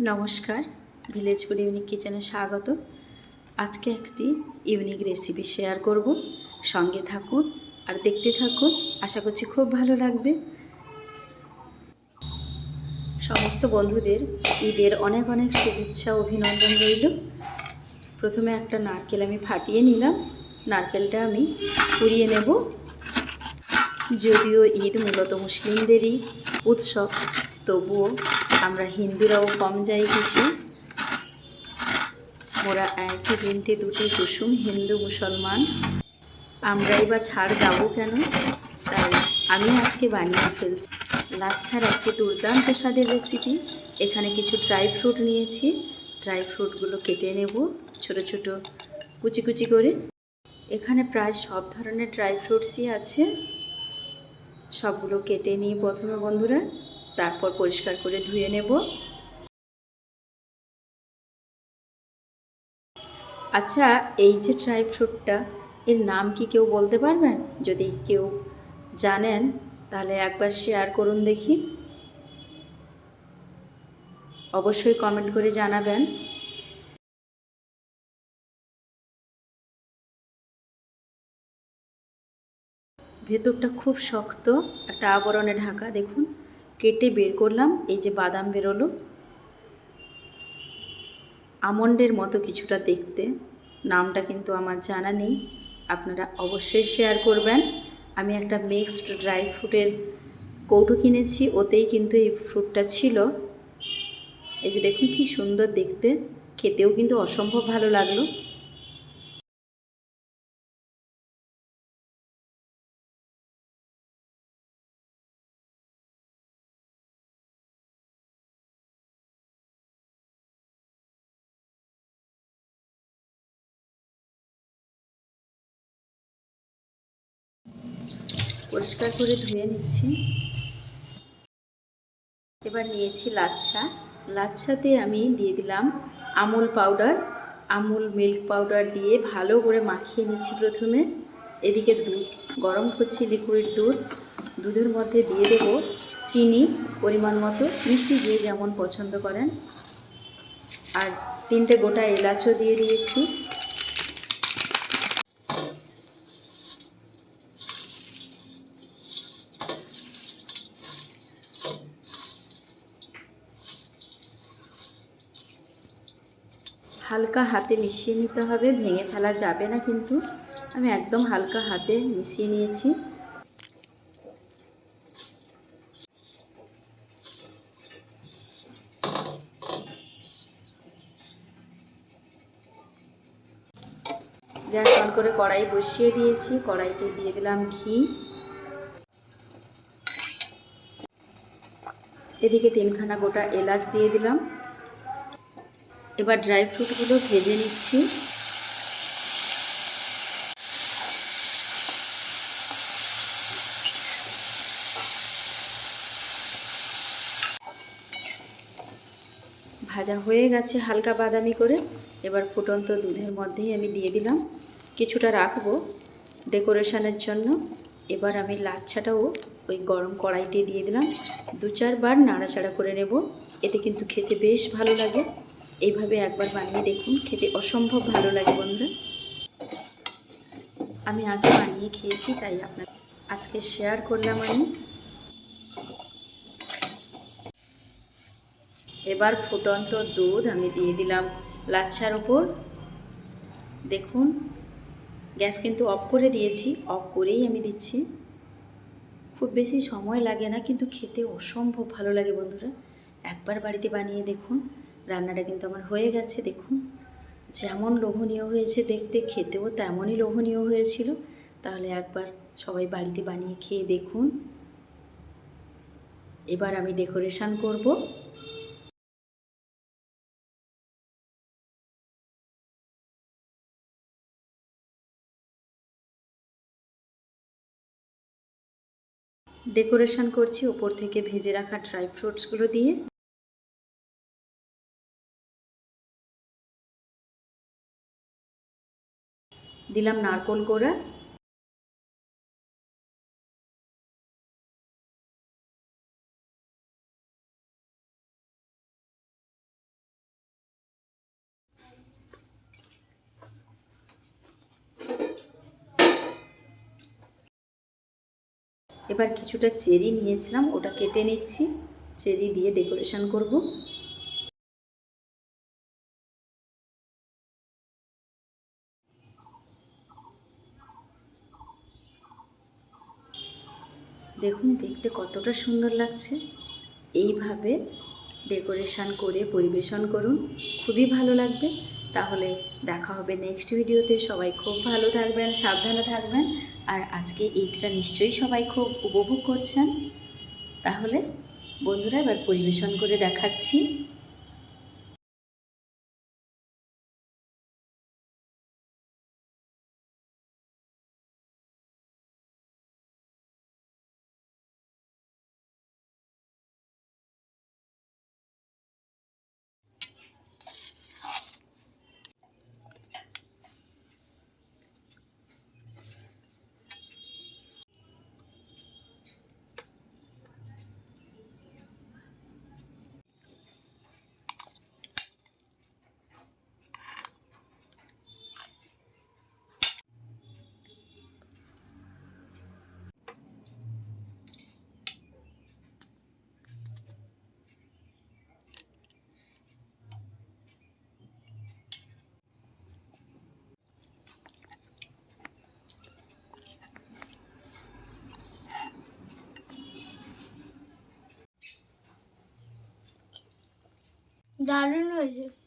নমস্কার village food unique কিচেনে স্বাগত। আজকে একটি ইউনিক রেসিপি শেয়ার করব। সঙ্গে থাকুন আর দেখতে থাকুন, আশা করছি খুব ভালো লাগবে। সমস্ত বন্ধুদের ঈদের অনেক অনেক শুভেচ্ছা, অভিনন্দন রইল। প্রথমে একটা নারকেল আমি ফাটিয়ে নিলাম। নারকেলটা আমি পুড়িয়ে নেব। যদিও ঈদ মূলত মুসলিমদেরই উৎসব, তবুও আমরা হিন্দুরাও কম যাই কিছু ওরা একই দিনতে দুটি কুসুম, হিন্দু, মুসলমান। আমরাই বা ছাড় যাব কেন? তাই আমি আজকে বানিয়ে ফেলছি। লাচ্ছার একটি দুর্দান্ত স্বাদের রেসিপি এখানে কিছু ড্রাই ফ্রুট নিয়েছি। ড্রাই ফ্রুটগুলো কেটে নেব ছোট ছোট কুচি কুচি করে। এখানে প্রায় সব ধরনের ড্রাই ফ্রুটসই আছে। সবগুলো কেটে নিই প্রথমে বন্ধুরা। তারপর পরিষ্কার করে ধুয়ে নেব। আচ্ছা এই যে ড্রাই ফ্রুটটা, এর নাম কি কেউ বলতে পারবেন? যদি কেউ জানেন, তাহলে একবার শেয়ার করুন দেখি। অবশ্যই কমেন্ট করে জানাবেন। ভেতরটা খুব শক্ত, একটা আবরণে ঢাকা, দেখুন। কেটে বের করলাম, এই যে বাদাম বেরোলো। আমন্ডের মতো কিছুটা দেখতে, নামটা কিন্তু আমার জানা নেই, আপনারা অবশ্যই শেয়ার করবেন। আমি একটা মিক্সড ড্রাই ফ্রুটের কৌটো কিনেছি, ওতেই কিন্তু এই ফ্রুটটা ছিল। এই যে দেখুন কি সুন্দর দেখতে, খেতেও কিন্তু অসম্ভব ভালো লাগল। পরিষ্কার করে ধুয়ে নিচ্ছি। এবার নিয়েছি লাচ্ছা। লাচ্ছাতে আমি দিয়ে দিলাম Amul powder. Amul milk powder দিয়ে ভালো করে মাখিয়ে নিচ্ছি প্রথমে। এদিকে দুধ, গরম করছি লিকুইড দুধ। দুধের মধ্যে দিয়ে দেবো চিনি পরিমাণ মতো, মিষ্টি দিয়ে যেমন পছন্দ করেন। আর তিনটে গোটা এলাচও দিয়ে দিয়েছি। হালকা হাতে মিশিয়ে নিতে হবে, ভেঙে ফেলা যাবে না কিন্তু। আমি একদম হালকা হাতে মিশিয়ে নিয়েছি। গ্যাস অন করে কড়াই বসিয়ে দিয়েছি, কড়াইতে দিয়ে দিলাম ঘি। এদিকে তিনখানা গোটা এলাচ দিয়ে দিলাম। এবার ড্রাই ফ্রুটগুলো ভেজে নিচ্ছি। ভাজা হয়ে গেছে হালকা বাদামি করে। এবার ফুটন্ত দুধের মধ্যেই আমি দিয়ে দিলাম। কিছুটা রাখব ডেকোরেশনের জন্য। এবার আমি লাচ্ছাটাও ওই গরম কড়াইতে দিয়ে দিলাম। দু চারবার নাড়াচাড়া করে নেব। এতে কিন্তু খেতে বেশ ভালো লাগে। এইভাবে একবার বানিয়ে দেখুন, খেতে অসম্ভব ভালো লাগে বন্ধুরা। আমি আগে বানিয়ে খেয়েছি, তাই আপনার আজকে শেয়ার করলাম আমি। এবার ফুটন্ত দুধ আমি দিয়ে দিলাম লাচ্ছার ওপর দেখুন, গ্যাস কিন্তু অফ করে দিয়েছি, অফ করেই আমি দিচ্ছি। খুব বেশি সময় লাগে না, কিন্তু খেতে অসম্ভব ভালো লাগে বন্ধুরা। একবার বাড়িতে বানিয়ে দেখুন। রান্নাটা কিন্তু আমার হয়ে গেছে, দেখুন। যেমন লোভনীয় হয়েছে দেখতে, খেতেও তেমনই লোভনীয় হয়েছিল। তাহলে একবার সবাই বাড়িতে বানিয়ে খেয়ে দেখুন। এবার আমি ডেকোরেশন করব। ডেকোরেশন করছি, ওপর থেকে ভেজে রাখা ড্রাই ফ্রুটসগুলো দিয়ে। দিলাম নারকোল কোড়া এবার কিছুটা চেরি নিয়েছিলাম ওটা কেটে নিচ্ছি। চেরি দিয়ে ডেকোরেশন করব। দেখুন, দেখতে কতটা সুন্দর লাগছে। এইভাবে ডেকোরেশান করে পরিবেশন করুন, খুবই ভালো লাগবে। তাহলে দেখা হবে নেক্সট ভিডিওতে। সবাই খুব ভালো থাকবেন, সাবধানে থাকবেন। আর আজকে ঈদটা নিশ্চয়ই সবাই খুব উপভোগ করছেন। তাহলে বন্ধুরা, এবার পরিবেশন করে দেখাচ্ছি। দারুণ হয়েছে